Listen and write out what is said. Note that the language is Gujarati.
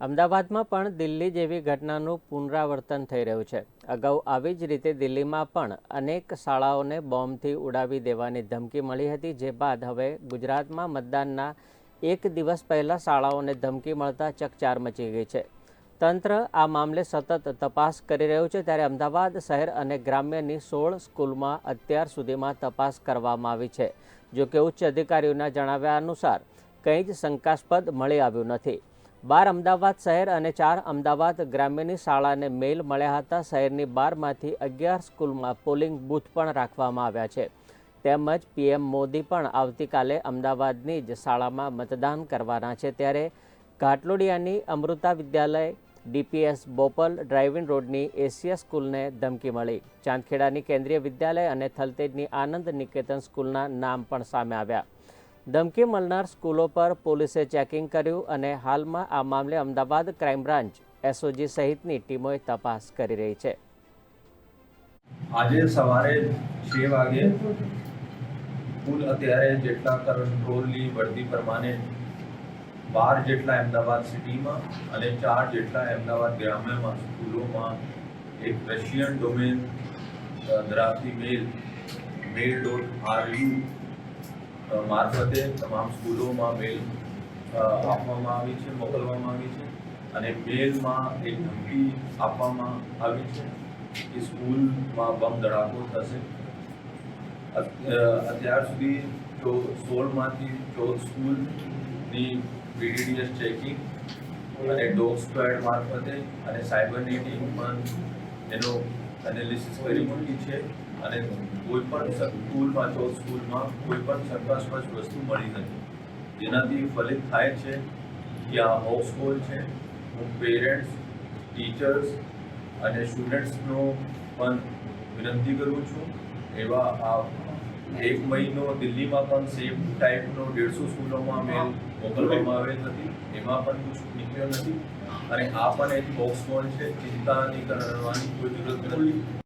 અમદાવાદમાં પણ દિલ્હી જેવી ઘટનાનું પુનરાવર્તન થઈ રહ્યું છે. અગાઉ આવી જ રીતે દિલ્હીમાં પણ અનેક શાળાઓને બોમ્બથી ઉડાવી દેવાની ધમકી મળી હતી, જે બાદ હવે ગુજરાતમાં મતદાનના એક દિવસ પહેલાં શાળાઓને ધમકી મળતા ચકચાર મચી ગઈ છે. તંત્ર આ મામલે સતત તપાસ કરી રહ્યું છે. ત્યારે અમદાવાદ શહેર અને ગ્રામ્યની સોળ સ્કૂલમાં અત્યાર સુધીમાં તપાસ કરવામાં આવી છે. જોકે ઉચ્ચ અધિકારીઓના જણાવ્યા અનુસાર, કંઈ જ શંકાસ્પદ મળી આવ્યું નથી. બાર અમદાવાદ શહેર અને ચાર અમદાવાદ ગ્રામ્યની શાળાને મેલ મળ્યા હતા. શહેરની બારમાંથી અગિયાર સ્કૂલમાં પોલિંગ બૂથ પણ રાખવામાં આવ્યા છે. તેમજ પીએમ મોદી પણ આવતીકાલે અમદાવાદની જ શાળામાં મતદાન કરવાના છે. ત્યારે ઘાટલોડિયાની અમૃતા વિદ્યાલય, ડીપીએસ બોપલ, ડ્રાઇવિંગ રોડની એશિયા સ્કૂલને ધમકી મળી. ચાંદખેડાની કેન્દ્રીય વિદ્યાલય અને થલતેજની આનંદ નિકેતન સ્કૂલના નામ પણ સામે આવ્યા. ધમકી મળનાર સ્કૂલો પર પોલીસે ચેકિંગ કર્યું અને હાલમાં આ મામલે અમદાવાદ ક્રાઇમ બ્રાન્ચ એસઓજી સહિતની ટીમોએ તપાસ કરી રહી છે. આજે સવારે છ વાગે કુલ અત્યારે જેટલા કંટ્રોલની વર્દી પ્રમાણે બાર જેટલા અમદાવાદ સિટીમાં અને ચાર જેટલા અમદાવાદ ગ્રામ્યમાં સ્કૂલોમાં એક રશિયન ડોમેન ધરાવતી mail mail dot R U મારફતે તમામ સ્કૂલોમાં મેલ આપવામાં આવી છે, મોકલવામાં આવી છે અને મેલમાં એક ધમકી આપવામાં આવી છે કે સ્કૂલમાં બમ ધડાકો થશે. અત્યાર સુધી જો સોળમાંથી ચૌદ સ્કૂલની વીડીડીએસ ચેકિંગ અને ડોગ સ્ક્વેડ મારફતે અને સાયબર નેટિંગ પણ એનો એનાલિસિસ કરી મૂકી છે. અને કોઈ પણ સ્કૂલમાં જો સ્કૂલમાં કોઈ પણ શંકાસ્પદ વસ્તુ મળી નથી. જેનાથી ફલિત થાય છે કે આ હાઉસ કોલ છે, હું પેરેન્ટ્સ ટીચર્સ અને સ્ટુડન્ટ્સનો પણ વિનંતી કરું છું. એવા આ એક મહિનો દિલ્હીમાં પણ સેમ ટાઈપનો દેડસો સ્કૂલોમાં મેલ મોકલવામાં આવેલ નથી. એમાં પણ કુછ નીકળ્યો નથી. અને આ પણ એક બોક્સ કોલ છે ચિંતા નહીં કરવાની કોઈ જરૂરત નથી.